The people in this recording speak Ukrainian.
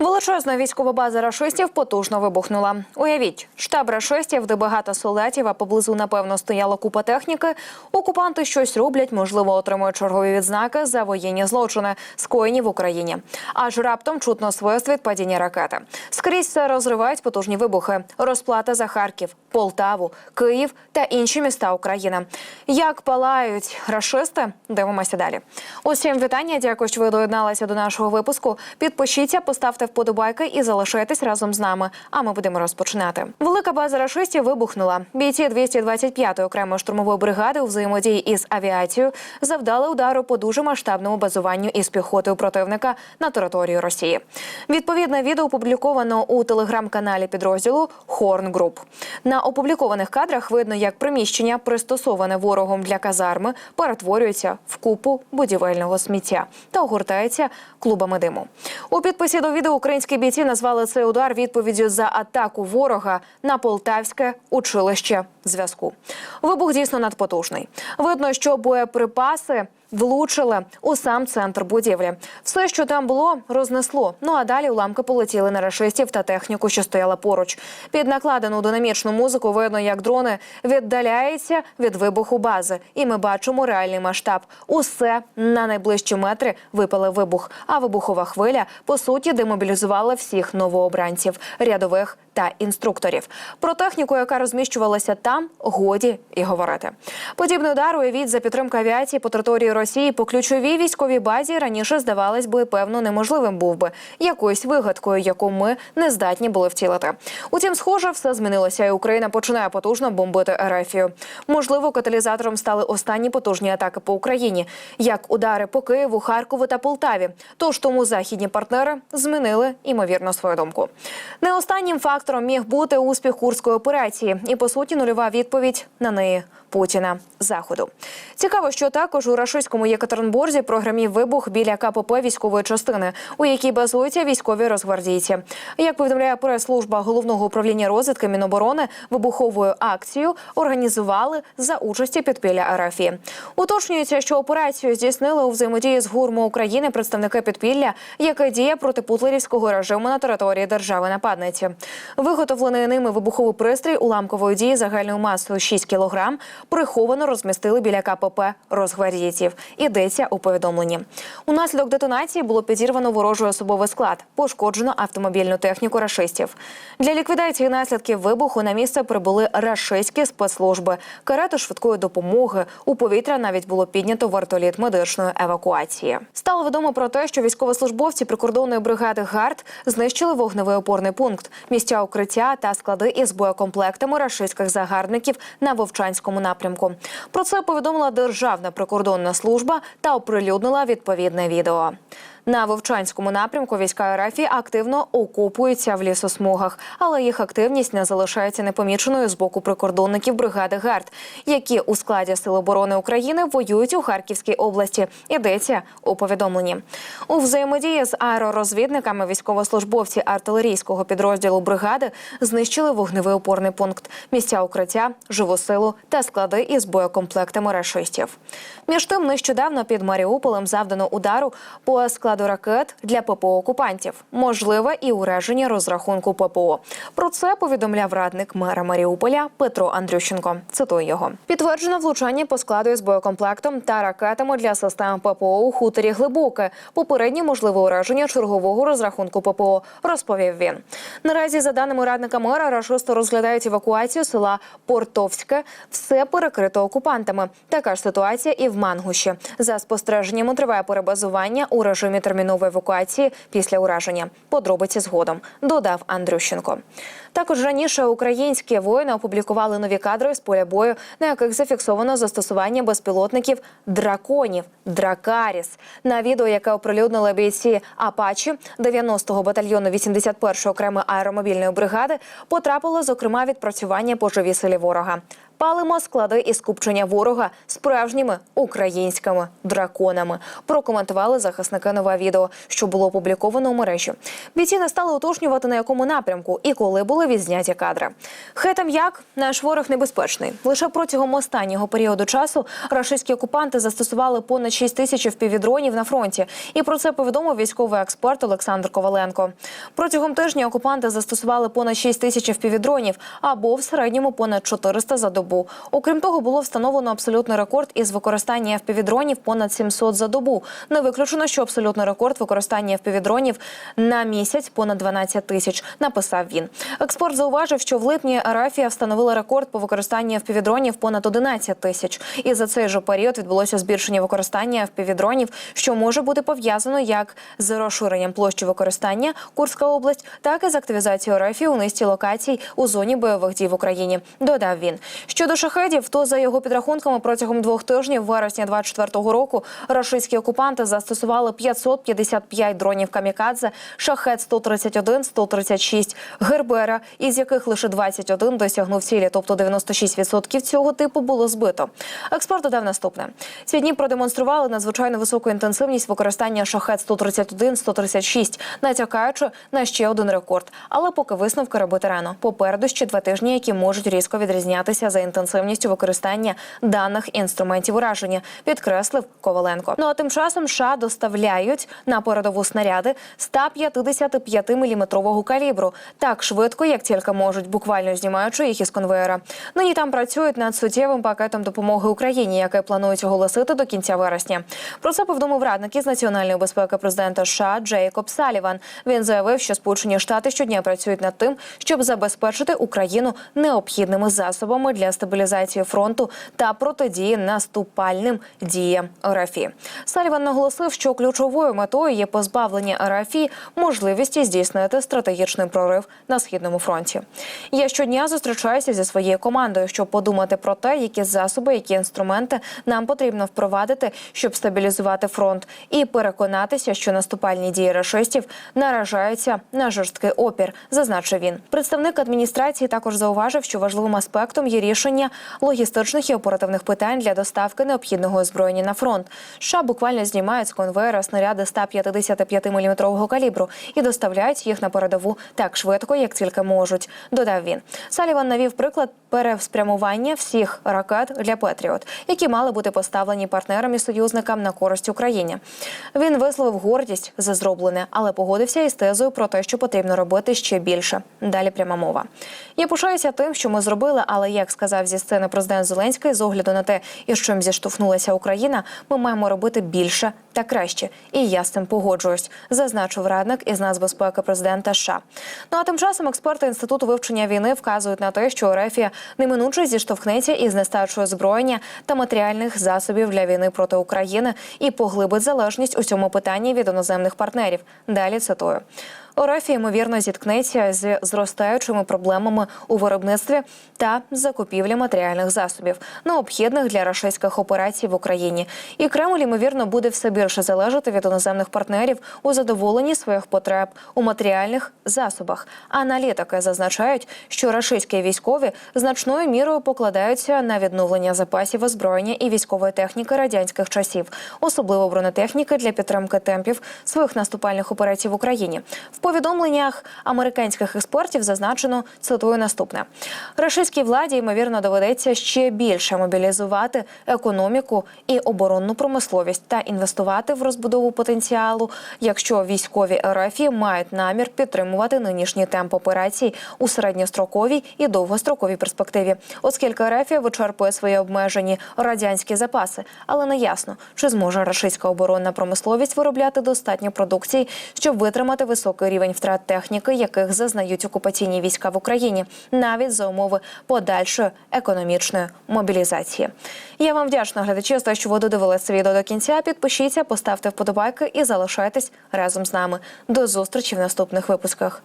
Величезна військова база рашистів потужно вибухнула. Уявіть, штаб рашистів, де багато солдатів, а поблизу напевно стояла купа техніки. Окупанти щось роблять, можливо, отримують чергові відзнаки за воєнні злочини, скоєні в Україні. Аж раптом чутно свист від падіння ракети. Скрізь все розривають потужні вибухи. Розплата за Харків, Полтаву, Київ та інші міста України. Як палають рашисти? Дивимося далі. Усім вітання. Дякую, що ви доєдналися до нашого випуску. Підпишіться, поставте вподобайки і залишайтесь разом з нами. А ми будемо розпочинати. Велика база рашистів вибухнула. Бійці 225-ї окремої штурмової бригади у взаємодії із авіацією завдали удару по дуже масштабному базуванню із піхотою противника на території Росії. Відповідне відео опубліковано у телеграм-каналі підрозділу Хорн Груп. На опублікованих кадрах видно, як приміщення, пристосоване ворогом для казарми, перетворюється в купу будівельного сміття та огортається клубами диму. У підписі до відео українські бійці назвали цей удар відповіддю за атаку ворога на полтавське училище зв'язку. Вибух дійсно надпотужний. Видно, що боєприпаси. Влучили у сам центр будівлі. Все, що там було, рознесло. Ну а далі уламки полетіли на рашистів та техніку, що стояла поруч. Під накладену динамічну музику видно, як дрони віддаляються від вибуху бази, і ми бачимо реальний масштаб. Усе на найближчі метри випали вибух. А вибухова хвиля по суті демобілізувала всіх новообранців, рядових та інструкторів. Про техніку, яка розміщувалася там, годі і говорити. Подібний удар уявіть за підтримки авіації по території Росії по ключовій військовій базі раніше здавалось би певно неможливим був би якоюсь вигадкою, яку ми не здатні були втілити. Утім, схоже, все змінилося, і Україна починає потужно бомбити Ерефію. Можливо, каталізатором стали останні потужні атаки по Україні, як удари по Києву, Харкову та Полтаві. Тож тому західні партнери змінили імовірно свою думку. Не останнім фактором міг бути успіх курської операції, і по суті нульова відповідь на неї Путіна заходу. Цікаво, що також у рашистському Єкатеринбурзі програмів вибух біля КПП військової частини, у якій базуються військові розгвардійці. Як повідомляє прес-служба головного управління розвідки Міноборони, вибуховою акцію організували за участі підпілля Арафії. Уточнюється, що операцію здійснили у взаємодії з гурмо України представники підпілля, яке діє проти путлерівського режиму на території держави нападниці. Виготовлений ними вибуховий пристрій уламкової дії загальною масою 6 кілограм приховано розмістили біля КПП розгвардійців. Ідеться у повідомленні. Унаслідок детонації було підірвано ворожий особовий склад, пошкоджено автомобільну техніку рашистів. Для ліквідації наслідків вибуху на місце прибули рашистські спецслужби, карети швидкої допомоги. У повітря навіть було піднято вертоліт медичної евакуації. Стало відомо про те, що військовослужбовці прикордонної бригади ГАРД знищили вогневий опорний пункт, місця укриття та склади із боєкомплектами рашистських загарбників на Вовчанському напрямку. Про це повідомила Державна прикордонна служба та оприлюднила відповідне відео. На Вовчанському напрямку війська РФ активно окопуються в лісосмугах, але їх активність не залишається непоміченою з боку прикордонників бригади ГАРД, які у складі Сил оборони України воюють у Харківській області. Йдеться у повідомленні. У взаємодії з аеророзвідниками військовослужбовці артилерійського підрозділу бригади знищили вогневий опорний пункт, місця укриття, живу силу та склади із боєкомплектами рашистів. Між тим, нещодавно під Маріуполем завдано удару по складу ракет для ППО окупантів, можливе і ураження розрахунку ППО. Про це повідомляв радник мера Маріуполя Петро Андрющенко. Цитую його. Підтверджено влучання по складу із боєкомплектом та ракетами для систем ППО у хуторі глибоке. Попереднє можливе ураження чергового розрахунку ППО, розповів він. Наразі, за даними радника мера, рашисти розглядають евакуацію села Портовське. Все перекрито окупантами. Така ж ситуація і в Мангуші. За спостереженнями триває перебазування у режимі термінової евакуації після ураження. Подробиці згодом додав Андрющенко. Також раніше українські воїни опублікували нові кадри з поля бою, на яких зафіксовано застосування безпілотників драконів Дракаріс. На відео, яке оприлюднили бійці Апачі 90-го батальйону 81-ї окремої аеромобільної бригади, потрапило зокрема відпрацювання по живій силі ворога. Палимо склади і скупчення ворога справжніми українськими драконами. Прокоментували захисники нове відео, що було опубліковано у мережі. Бійці не стали уточнювати на якому напрямку і коли були відзняті кадри. Хай там як наш ворог небезпечний. Лише протягом останнього періоду часу рашистські окупанти застосували понад 6 тисяч впівдронів на фронті. І про це повідомив військовий експерт Олександр Коваленко. Протягом тижня окупанти застосували понад 6 тисяч впівдронів або в середньому понад 400 за добу. Окрім того, було встановлено абсолютний рекорд із використання впівдронів понад 700 за добу. Не виключено, що абсолютний рекорд використання впівдронів на місяць понад 12 тисяч. Написав він. Експерт зауважив, що в липні Арафія встановила рекорд по використанню впівдронів понад 11 тисяч. І за цей же період відбулося збільшення використання впівдронів, що може бути пов'язано як з розширенням площі використання Курська область, так і з активізацією Арафії у низці локацій у зоні бойових дій в Україні. Додав він. Щодо шахедів, то за його підрахунками протягом двох тижнів вересня 24-го року рашистські окупанти застосували 555 дронів камікадзе, шахет 131, 136 гербера, із яких лише 21 досягнув цілі, тобто 96% цього типу було збито. Експерт додав наступне: ці дні продемонстрували надзвичайно високу інтенсивність використання шахет 131, 136, натякаючи на ще один рекорд. Але поки висновки робити рано. Попереду ще два тижні, які можуть різко відрізнятися за інтенсивністю використання даних інструментів ураження, підкреслив Коваленко. Ну а тим часом США доставляють на передову снаряди 155 міліметрового калібру так швидко, як тільки можуть, буквально знімаючи їх із конвеєра. Нині там працюють над суттєвим пакетом допомоги Україні, яке планують оголосити до кінця вересня. Про це повідомив радник із національної безпеки президента США Джейкоб Саліван. Він заявив, що Сполучені Штати щодня працюють над тим, щоб забезпечити Україну необхідними засобами для стабілізації фронту та протидії наступальним діям РФ. Саліван наголосив, що ключовою метою є позбавлення РФ можливості здійснити стратегічний прорив на східному фронті. Я щодня зустрічаюся зі своєю командою, щоб подумати про те, які засоби, які інструменти нам потрібно впровадити, щоб стабілізувати фронт, і переконатися, що наступальні дії рашистів наражаються на жорсткий опір, зазначив він. Представник адміністрації також зауважив, що важливим аспектом є рішення логістичних і оперативних питань для доставки необхідного озброєння на фронт. США буквально знімають з конвейера снаряди 155 мм калібру і доставляють їх на передову так швидко, як тільки можуть. Додав він. Саліван навів приклад переспрямування всіх ракет для Петріот, які мали бути поставлені партнерам і союзникам на користь Україні. Він висловив гордість за зроблене, але погодився із тезою про те, що потрібно робити ще більше. Далі пряма мова. Я пишаюся тим, що ми зробили, але як сказав зі сцени президент Зеленський, з огляду на те, із чим зіштовхнулася Україна, ми маємо робити більше та краще. І я з цим погоджуюсь, зазначив радник із нацбезпеки президента США. Ну а тим часом експерти інституту вивчення війни вказують на те, що Рефія неминуче зіштовхнеться із нестачою зброєння та матеріальних засобів для війни проти України і поглибить залежність у цьому питанні від іноземних партнерів. Далі цитую. ОРФ, ймовірно, зіткнеться з зростаючими проблемами у виробництві та закупівлі матеріальних засобів, необхідних для рашистських операцій в Україні. І Кремль, ймовірно, буде все більше залежати від іноземних партнерів у задоволенні своїх потреб у матеріальних засобах. Аналітики зазначають, що рашистські військові значною мірою покладаються на відновлення запасів озброєння і військової техніки радянських часів, особливо бронетехніки для підтримки темпів своїх наступальних операцій в Україні. В повідомленнях американських експертів зазначено цитую наступне: рашистській владі ймовірно доведеться ще більше мобілізувати економіку і оборонну промисловість та інвестувати в розбудову потенціалу, якщо військові РФ мають намір підтримувати нинішній темп операцій у середньостроковій і довгостроковій перспективі, оскільки РФ вичерпує свої обмежені радянські запаси, але не ясно, чи зможе рашистська оборонна промисловість виробляти достатньо продукції, щоб витримати високий рівень втрат техніки, яких зазнають окупаційні війська в Україні, навіть за умови подальшої економічної мобілізації. Я вам вдячна глядачі за те, що ви додивилися це відео до кінця. Підпишіться, поставте вподобайки і залишайтесь разом з нами. До зустрічі в наступних випусках.